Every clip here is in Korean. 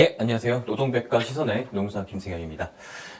예, 안녕하세요. 노동백과 시선의 농사 김승현입니다.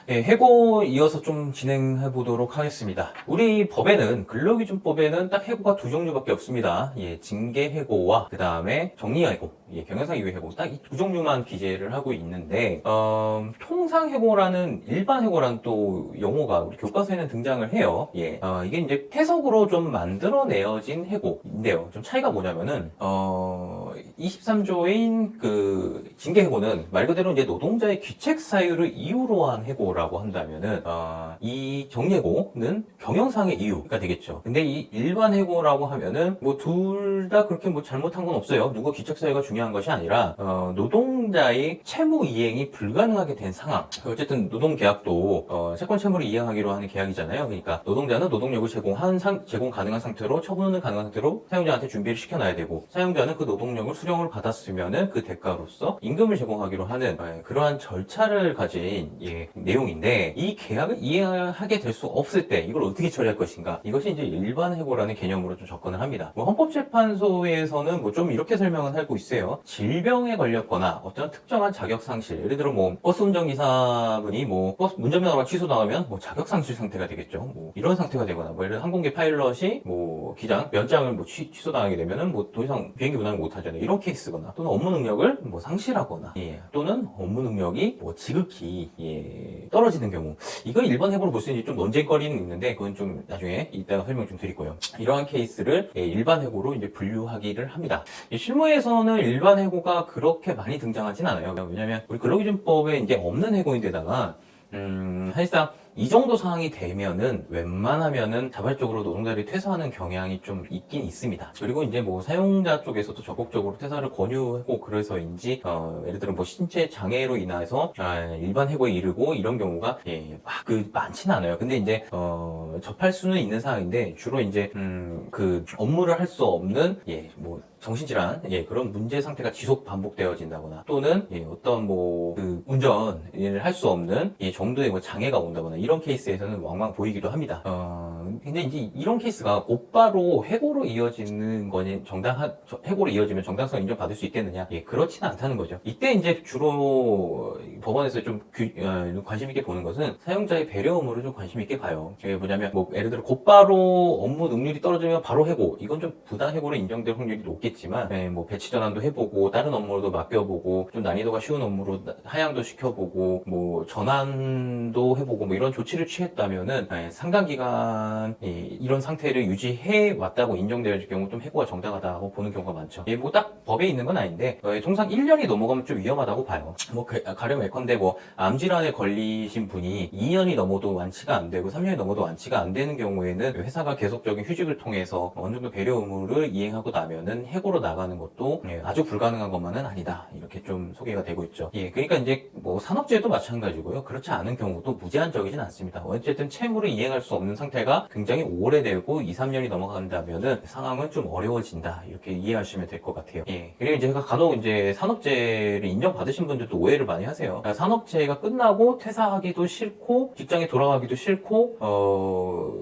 예, 해고 이어서 좀 진행해 보도록 하겠습니다. 우리 법에는 근로기준법에는 딱 해고가 두 종류밖에 없습니다. 예, 징계 해고와 그 다음에 정리 해고, 예, 경영상 이후 해고 딱 이 두 종류만 기재를 하고 있는데 어, 통상 해고라는 일반 해고라는 또 용어가 우리 교과서에는 등장을 해요. 예, 어, 이게 이제 해석으로 좀 만들어내어진 해고인데요. 좀 차이가 뭐냐면은 어, 23조인 그 징계 해고는 말 그대로 이제 노동자의 귀책 사유를 이유로 한 해고라고 한다면은 어, 이 정해고는 경영상의 이유가 되겠죠. 근데 이 일반 해고라고 하면은 뭐 둘 다 그렇게 뭐 잘못한 건 없어요. 누가 귀책 사유가 중요한 것이 아니라 어, 노동자의 채무 이행이 불가능하게 된 상황. 어쨌든 노동 계약도 어, 채권 채무를 이행하기로 하는 계약이잖아요. 그러니까 노동자는 노동력을 제공한 상, 제공 가능한 상태로 처분은 가능한 상태로 사용자한테 준비를 시켜놔야 되고 사용자는 그 노동력을 수 령을 받았으면은 그 대가로서 임금을 제공하기로 하는 예, 그러한 절차를 가진 예, 내용인데 이 계약을 이행하게 될 수 없을 때 이걸 어떻게 처리할 것인가 이것이 이제 일반 해고라는 개념으로 좀 접근을 합니다. 뭐 헌법재판소에서는 뭐 좀 이렇게 설명을 하고 있어요. 질병에 걸렸거나 어떤 특정한 자격 상실 예를 들어 뭐 버스 운전기사분이 뭐 버스 운전면허가 취소당하면 뭐 자격 상실 상태가 되겠죠. 뭐 이런 상태가 되거나 뭐 예를 들어 항공기 파일럿이 뭐 기장 면장을 뭐 취, 취소당하게 되면은 뭐 더 이상 비행기 운항을 못 하잖아요. 이런 케이스거나 또는 업무 능력을 뭐 상실하거나 예, 또는 업무 능력이 뭐 지극히 예, 떨어지는 경우 이거 일반 해고로 볼 수 있는지 좀 논쟁거리는 있는데 그건 좀 나중에 이따가 설명 좀 드리고요. 이러한 케이스를 예, 일반 해고로 이제 분류하기를 합니다. 이 실무에서는 일반 해고가 그렇게 많이 등장하진 않아요. 왜냐하면 우리 근로기준법에 이제 없는 해고인데다가 음, 사실상 이 정도 상황이 되면은 웬만하면은 자발적으로 노동자들이 퇴사하는 경향이 좀 있긴 있습니다. 그리고 이제 뭐 사용자 쪽에서도 적극적으로 퇴사를 권유하고 그래서인지 어, 예를 들어 뭐 신체 장애로 인해서 아, 일반 해고에 이르고 이런 경우가 예, 막그 많지는 않아요. 근데 이제 어, 접할 수는 있는 상황인데 주로 이제 음, 그 업무를 할 수 없는 예, 뭐 정신질환, 예, 그런 문제 상태가 지속 반복되어진다거나 또는 예, 어떤 뭐 그 운전을 할 수 없는 예, 정도의 뭐 장애가 온다거나 이런 케이스에서는 왕왕 보이기도 합니다. 어, 근데 이제 이런 케이스가 곧바로 해고로 이어지는 거니 정당한 저- 해고로 이어지면 정당성 인정받을 수 있겠느냐? 예, 그렇지는 않다는 거죠. 이때 이제 주로 법원에서 좀 규- 어, 관심 있게 보는 것은 사용자의 배려 의무를 좀 관심 있게 봐요. 이게 뭐냐면 뭐 예를 들어 곧바로 업무 능률이 떨어지면 바로 해고 이건 좀 부당 해고로 인정될 확률이 높겠지만 예, 뭐 배치 전환도 해보고 다른 업무로도 맡겨보고 좀 난이도가 쉬운 업무로 나- 하향도 시켜보고 뭐 전환도 해보고 뭐 이런 조치를 취했다면은 예, 상당 기간 예, 이런 상태를 유지해 왔다고 인정될 경우 좀 해고가 정당하다고 보는 경우가 많죠. 예, 뭐 딱 법에 있는 건 아닌데 어, 통상 1년이 넘어가면 좀 위험하다고 봐요. 뭐 그- 가령 예컨대 뭐 암질환에 걸리신 분이 2년이 넘어도 완치가 안 되고 3년이 넘어도 완치가 안 되는 경우에는 회사가 계속적인 휴직을 통해서 어느 정도 배려 의무를 이행하고 나면은 해고로 나가는 것도 예, 아주 불가능한 것만은 아니다 이렇게 좀 소개가 되고 있죠. 예, 그러니까 이제 뭐 산업재해도 마찬가지고요. 그렇지 않은 경우도 무제한적이진 않습니다. 어쨌든 채무를 이행할 수 없는 상태가 굉장히 오래되고 2, 3년이 넘어간다면은 상황은 좀 어려워진다 이렇게 이해하시면 될 것 같아요. 예, 그리고 이제 간혹 이제 산업재해를 인정받으신 분들도 오해를 많이 하세요. 그러니까 산업재해가 끝나고 퇴사하기도 싫고 직장에 돌아가기도 싫고 어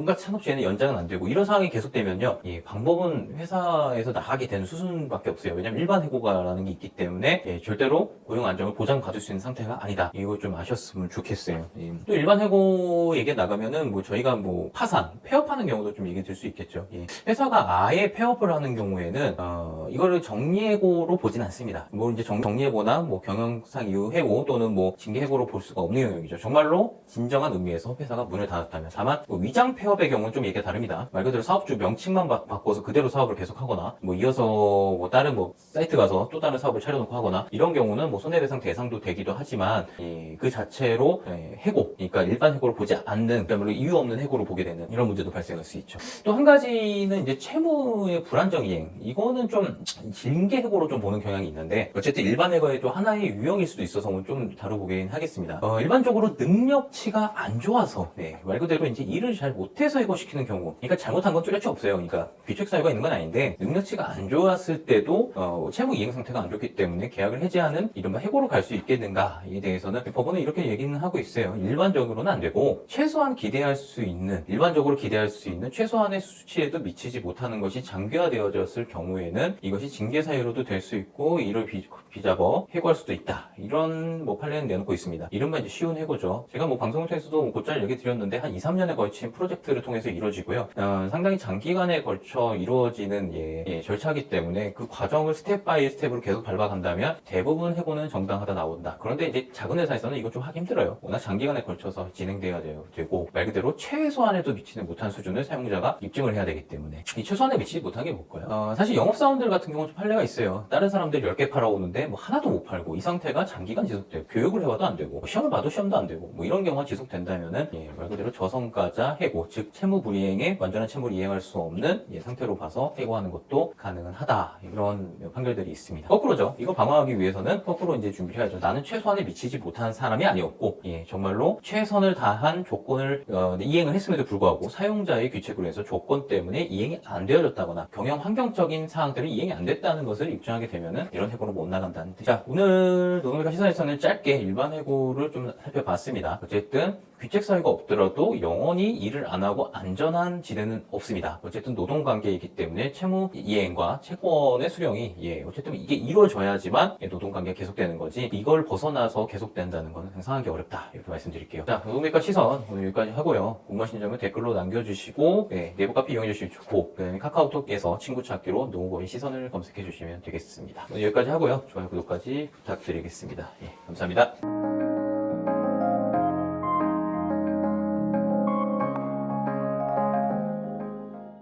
뭔가 산업재해는 연장은 안 되고 이런 상황이 계속되면요. 예, 방법은 회사에서 나가게 되는 수순밖에 없어요. 왜냐면 일반 해고가라는 게 있기 때문에 예, 절대로 고용 안정을 보장받을 수 있는 상태가 아니다. 이거 좀 아셨으면 좋겠어요. 예. 또 일반 해고 얘기 나가면은 뭐 저희가 뭐 파산, 폐업하는 경우도 좀 얘기 들수 있겠죠. 예. 회사가 아예 폐업을 하는 경우에는 어, 이거를 정리해고로 보진 않습니다. 뭐 이제 정, 정리해고나 뭐 경영상 이후 해고 또는 뭐 징계해고로 볼 수가 없는 영역이죠. 정말로 진정한 의미에서 회사가 문을 닫았다면 다만 뭐 위장 폐업 의 경우는 좀 얘기가 다릅니다. 말 그대로 사업주 명칭만 바, 바꿔서 그대로 사업을 계속하거나 뭐 이어서 뭐 다른 뭐 사이트 가서 또 다른 사업을 차려놓고 하거나 이런 경우는 뭐 손해배상 대상도 되기도 하지만 예, 그 자체로 예, 해고 그러니까 일반 해고를 보지 않는 그야말로 이유 없는 해고를 보게 되는 이런 문제도 발생할 수 있죠. 또 한 가지는 이제 채무의 불안정 이행 이거는 좀 징계 해고로 좀 보는 경향이 있는데 어쨌든 일반 해고의 또 하나의 유형일 수도 있어서 좀 다뤄보긴 하겠습니다. 어, 일반적으로 능력치가 안 좋아서 네, 말 그대로 이제 일을 잘 못 못해서 해고시키는 경우, 그러니까 잘못한 건 뚜렷이 없어요. 그러니까 귀책 사유가 있는 건 아닌데 능력치가 안 좋았을 때도 어, 채무 이행 상태가 안 좋기 때문에 계약을 해지하는 이른바 해고로 갈 수 있겠는가에 대해서는 법원은 이렇게 얘기는 하고 있어요. 일반적으로는 안 되고 최소한 기대할 수 있는 일반적으로 기대할 수 있는 최소한의 수치에도 미치지 못하는 것이 장기화되어졌을 경우에는 이것이 징계 사유로도 될 수 있고 이를 비, 비잡아 해고할 수도 있다. 이런 뭐 판례는 내놓고 있습니다. 이른바 이제 쉬운 해고죠. 제가 뭐 방송을 통해서도 뭐 곧잘 얘기 드렸는데 한 2, 3년에 걸친 프로젝트 를 통해서 이루어지고요. 어, 상당히 장기간에 걸쳐 이루어지는 예, 예, 절차이기 때문에 그 과정을 스텝 바이 스텝으로 계속 밟아간다면 대부분 해고는 정당하다 나온다. 그런데 이제 작은 회사에서는 이거 좀 하기 힘들어요. 워낙 장기간에 걸쳐서 진행돼야 돼요. 되고 말 그대로 최소한에도 미치는 못한 수준을 사용자가 입증을 해야 되기 때문에 이 최소한에 미치지 못한 게 뭘까요? 어, 사실 영업 사원들 같은 경우는 좀 판례가 있어요. 다른 사람들 10개 팔아오는데 뭐 하나도 못 팔고 이 상태가 장기간 지속돼요. 교육을 해봐도 안 되고 뭐 시험을 봐도 시험도 안 되고 뭐 이런 경우가 지속된다면은 예, 말 그대로 저성과자 해고 즉 채무 불이행에 완전한 채무를 이행할 수 없는 예, 상태로 봐서 해고하는 것도 가능은 하다 이런 판결들이 있습니다. 거꾸로죠. 이거 방어하기 위해서는 거꾸로 이제 준비를 해야죠. 나는 최소한에 미치지 못한 사람이 아니었고 예, 정말로 최선을 다한 조건을 어, 이행을 했음에도 불구하고 사용자의 규칙으로 해서 조건 때문에 이행이 안 되어졌다거나 경영 환경적인 사항들이 이행이 안 됐다는 것을 입증하게 되면은 이런 해고로 못 나간다는 뜻. 자 오늘 노동일과 시선에서는 짧게 일반 해고를 좀 살펴봤습니다. 어쨌든 귀책 사유가 없더라도 영원히 일을 안 하고 안전한 지대는 없습니다. 어쨌든 노동 관계이기 때문에 채무 이행과 채권의 수령이 예 어쨌든 이게 이루어져야지만 예, 노동 관계가 계속되는 거지 이걸 벗어나서 계속된다는 것은 상상하기 어렵다 이렇게 말씀드릴게요. 자 노동일과 시선 오늘 여기까지 하고요. 궁금하신 점은 댓글로 남겨주시고 예, 내부 카피 이용해 주시면 좋고 그다음에 카카오톡에서 친구 찾기로 노무법인 시선을 검색해 주시면 되겠습니다. 오늘 여기까지 하고요. 좋아요 구독까지 부탁드리겠습니다. 예, 감사합니다.